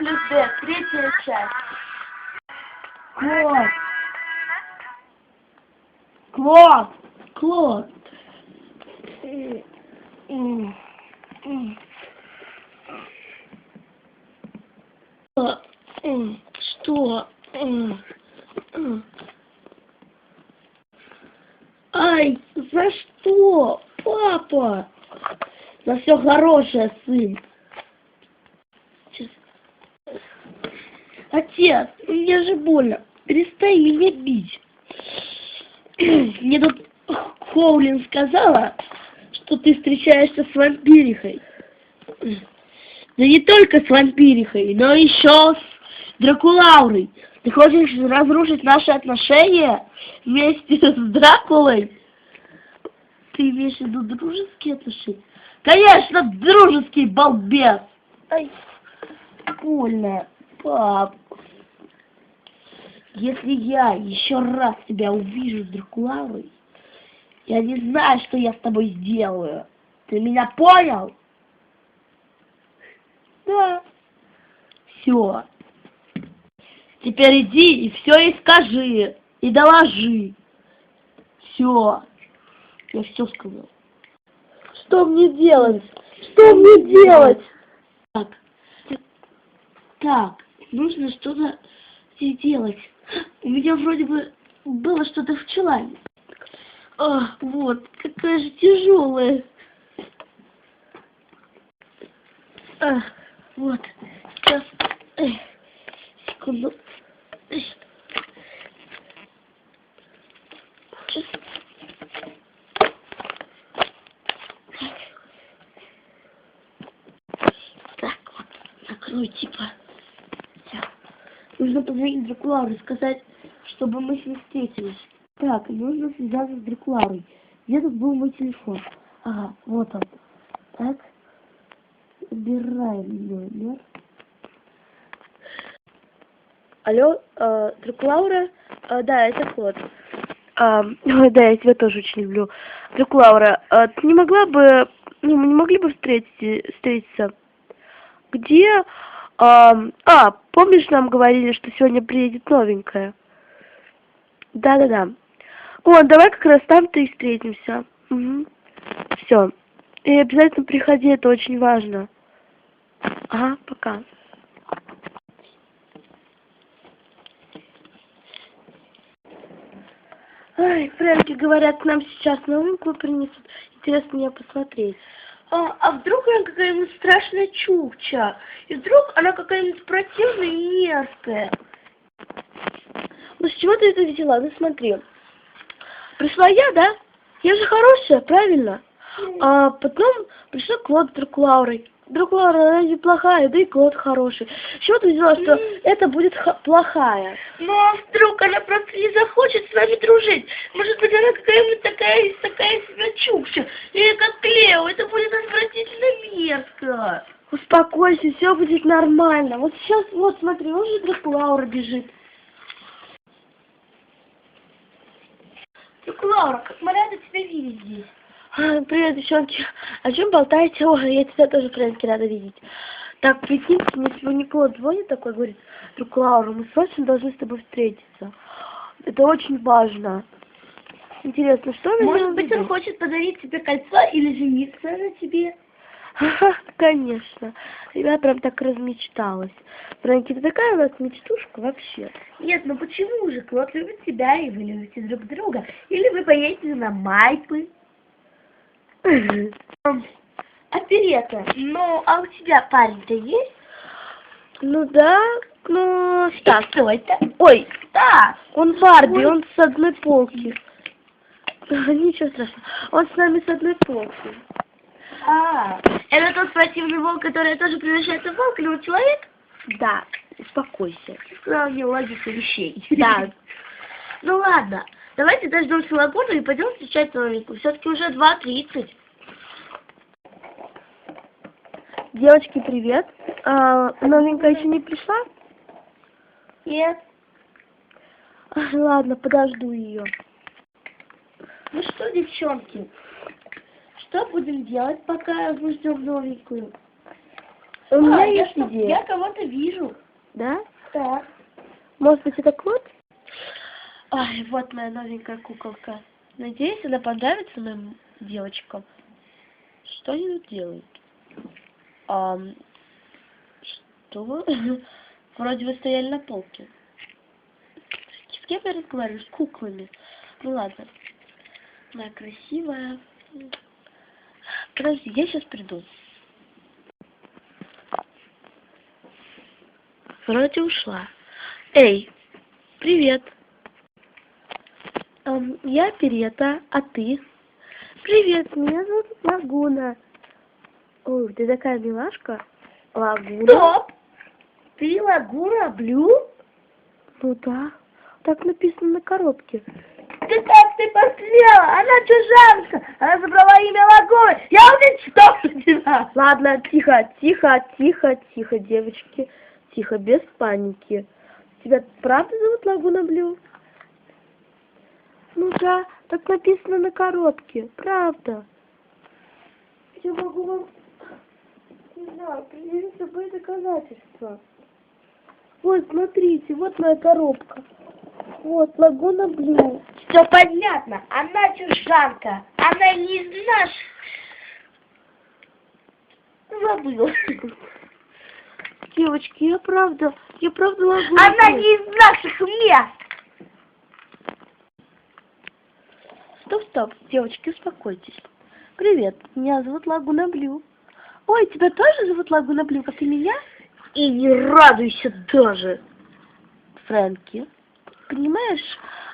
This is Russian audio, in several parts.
плюс Б, третья часть. Клод. Клод. Клод. Что? Ай, за что? Папа! За все хорошее, сын. Сейчас. Отец, мне же больно. Перестань меня бить. Мне тут Хоулин сказала, что ты встречаешься с вампирихой. Да не только с вампирихой, но еще с Дракулаурой. Ты хочешь разрушить наши отношения вместе с Дракулой? Ты имеешь в виду дружеские отношения? Конечно, дружеский балбес! Ай, больно, пап. Если я еще раз тебя увижу с Дракулаурой, я не знаю, что я с тобой сделаю. Ты меня понял? Да. Все. Теперь иди и все ей скажи. И доложи. Все. Я все сказал. Что мне делать? Что мне делать? Так. Так, нужно что-то сделать. У меня вроде бы было что-то в чулане. А, вот, какая же тяжелая. А, вот, сейчас, эх, секунду. Сейчас. Так, вот, накрой, типа. Нужно позвонить Дракулару и сказать, чтобы мы с ней встретились. Так, нужно связаться с Дракуларой. Где тут был мой телефон? Ага, вот он. Так. Убираем номер. Алло, э, Дракулаура? Э, да, это Клод. А, да, я тебя тоже очень люблю. Дракулаура, э, ты не могла бы, ну, мы не могли бы встретить, встретиться? Где? А, помнишь, нам говорили, что сегодня приедет новенькая? Да-да-да. О, давай как раз там-то и встретимся. Угу. Все. И обязательно приходи, это очень важно. Ага, пока. Ай, Фрэнки, говорят, нам сейчас новенькую принесут. Интересно мне посмотреть. А, а вдруг она какая-нибудь страшная чукча? И вдруг она какая-нибудь противная и мерзкая? Ну с чего ты это взяла? Ну смотри. Пришла я, да? Я же хорошая, правильно? А потом пришла Клод с Дракулаурой. Дракулаура, она неплохая, да и Клод хороший. С чего ты взяла, что это будет ха- плохая? Ну, а вдруг она просто не захочет с вами дружить? Может быть, она какая-нибудь такая, такая себя чукча? Или как Клео, это будет отвратительно мерзко. Успокойся, все будет нормально. Вот сейчас, вот смотри, он же Дракулаура бежит. Так, Лаура, как мы рады тебя видеть здесь. Привет, девчонки. О чем болтаете? Ой, я тебя тоже, Фрэнки, рада видеть. Так, прикиньте, мне сегодня Клод звонит такой, говорит, друг Лаура, мы срочно должны с тобой встретиться. Это очень важно. Интересно, что Может быть, он хочет подарить тебе кольцо или жениться на тебе? Конечно. Я прям так размечталась. Фрэнки, ты такая у нас мечтушка вообще. Нет, ну почему же? Клод любит тебя, и вы любите друг друга. Или вы поедете на Майпы. Оперета. Ну, а у тебя парень-то есть? Ну да, ну Так, так. кто это? Ой, Да. он Барби, Ой. он с одной полки. Ничего страшного. Он с нами с одной полки. А, это тот противный волк, который тоже превращается в волка или в человек? Да, успокойся. Ты сказала мне логику вещей. Да. Ну ладно, давайте дождемся Лагуну и пойдем встречать новенькую. Все-таки уже 2.30. Девочки, привет. А, новенькая еще не пришла? Нет. А, Ладно, подожду ее. Ну что, девчонки, что будем делать, пока мы ждем новенькую? У меня А, я есть идея. Я кого-то вижу. Да? Так. Может быть, это Клод? Ай, вот моя новенькая куколка. Надеюсь, она понравится моим девочкам. Что они тут делают? Ам, что? Вроде вы стояли на полке. С кем я разговариваю? С куклами. Ну ладно. Моя красивая. Подожди, я сейчас приду. Вроде ушла. Эй, привет. Эм, я Перета, а ты? Привет, меня зовут Лагуна. Ой, ты такая милашка. Лагуна? Стоп! Ты Лагуна Блю? Ну да, так написано на коробке. Ты как ты посмела? Она чужанка! Она забрала имя Лагуны! Я уничтожу тебя! Ладно, тихо, тихо, тихо, тихо, девочки. Тихо, без паники. Тебя правда зовут Лагуна Блю? Ну да, так написано на коробке. Правда. Я могу вам, не знаю, предъявить любые доказательства. Вот, смотрите, вот моя коробка. Вот, Лагуна Блю. Все понятно. Она чужанка. Она не из наших. Забыла. Девочки, я правда, я правда Лагуна Она не из наших мест. Стоп, стоп, девочки, успокойтесь. Привет, меня зовут Лагуна Блю. Ой, тебя тоже зовут Лагуна Блю, как и меня? И не радуйся даже. Фрэнки. Понимаешь,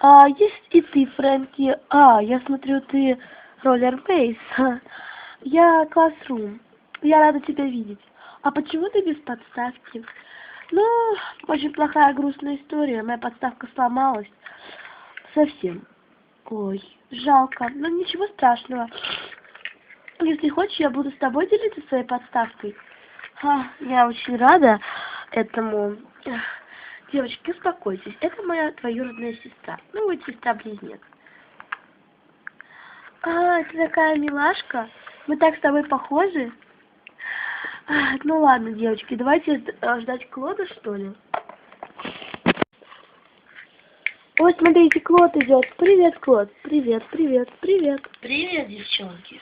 а, есть и ты, Фрэнки. А, я смотрю, ты роллер-бейс. Ха. Я классрум. Я рада тебя видеть. А почему ты без подставки? Ну, очень плохая грустная история. Моя подставка сломалась. Совсем. Ой, жалко. Но ничего страшного. Если хочешь, я буду с тобой делиться своей подставкой. А, я очень рада этому. Девочки, успокойтесь. Это моя двоюродная сестра. Ну, вот сестра-близнец. А, ты такая милашка. Мы так с тобой похожи. А, ну ладно, девочки, давайте жд- ждать Клода, что ли. Ой, смотрите, Клод идет. Привет, Клод. Привет, привет, привет. Привет, девчонки.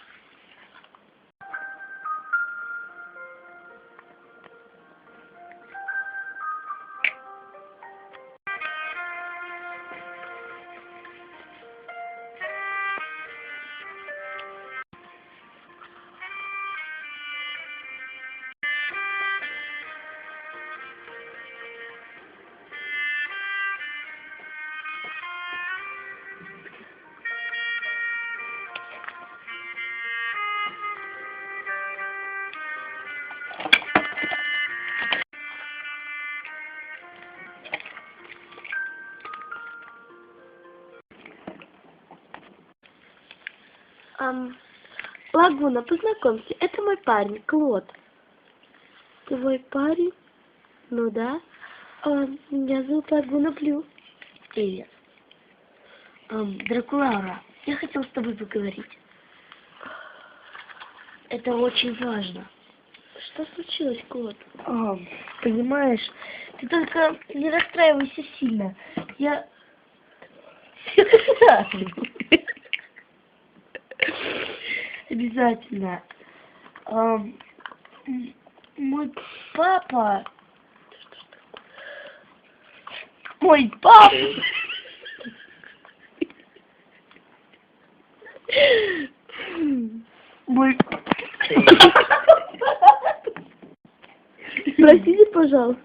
Лагуна, познакомься, это мой парень, Клод. Твой парень? Ну да. А, меня зовут Лагуна Блю. Привет. Эм, Дракулаура, я хотел с тобой поговорить. Это очень важно. Что случилось, Клод? А, понимаешь, ты только не расстраивайся сильно. Я... Обязательно. Ам, м- мой папа... Мой папа... Мой... Простите, пожалуйста.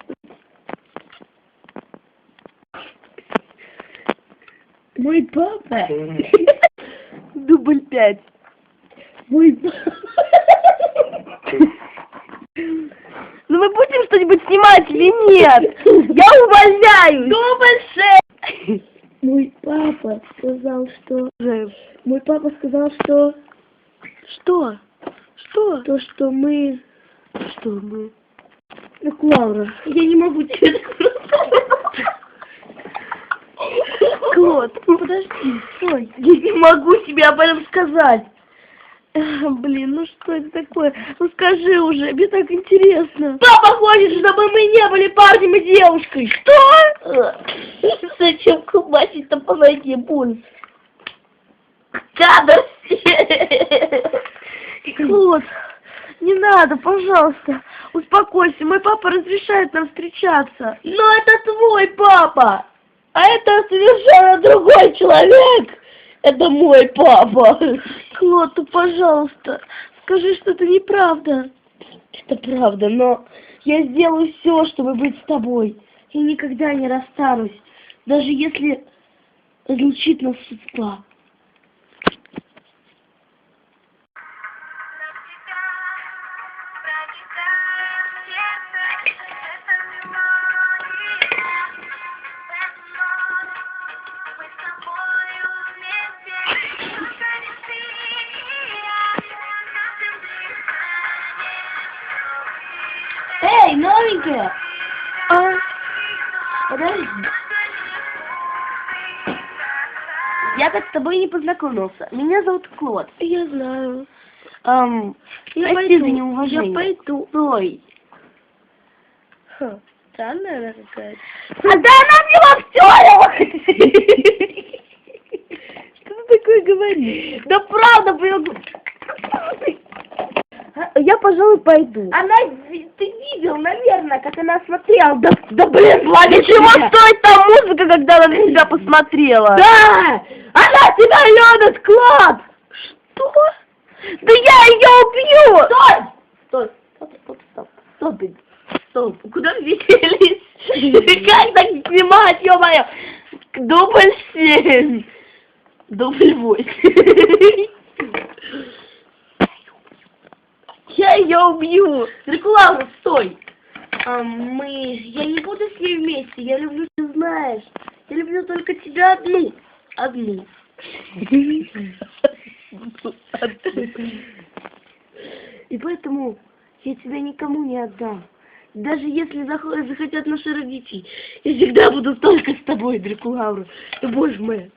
Мой папа... Дубль пять. Папа... Ну мы будем что-нибудь снимать или нет? Я увольняюсь. Шесть! Мой папа сказал, что... Мой папа сказал, что... Что? Что? То, что мы... Что мы? Ну, Клаура, Я не могу тебе Клод, подожди, стой. Я не могу тебе об этом сказать. Блин, ну что это такое? Ну скажи уже, мне так интересно. Папа хочет, чтобы мы не были парнем и девушкой. Что? Зачем кубасить-то по ноге, Буль? Гадость! Клод, не надо, пожалуйста. Успокойся, мой папа разрешает нам встречаться. Но это твой папа, а это совершенно другой человек. Это мой папа. Клод, ну пожалуйста, скажи, что это неправда. Это правда, но я сделаю все, чтобы быть с тобой. Я никогда не расстанусь, даже если разлучит нас судьба. Новенькая! А, Подожди. Я так с тобой не познакомился. Меня зовут Клод. я знаю. Эм, Я прости за пойду, неуважение. я пойду. Стой. Ха, странная она какая-то. А да она мне вовсёрила! Что ты такое говоришь? Да правда, блин. Я, пожалуй, пойду. Она, ты видел, наверное, как она смотрела. Да, да блин, Владя, Чего стоит та музыка, когда она на тебя посмотрела? Да! Она тебя любит, Клод! Что? Да я ее убью! Стой! Стой! Стоп, стоп, стоп. Стоп. Стоп. Куда вы летелись? Как так снимать, ё-моё? Дубль семь. Дубль восемь. Я ее убью! Дракулаура, стой! А мы... Я не буду с ней вместе. Я люблю, ты знаешь. Я люблю только тебя одну. Одну. И поэтому я тебя никому не отдам. Даже если зах- захотят наши родители, я всегда буду только с тобой, Дракулаура. Любовь моя.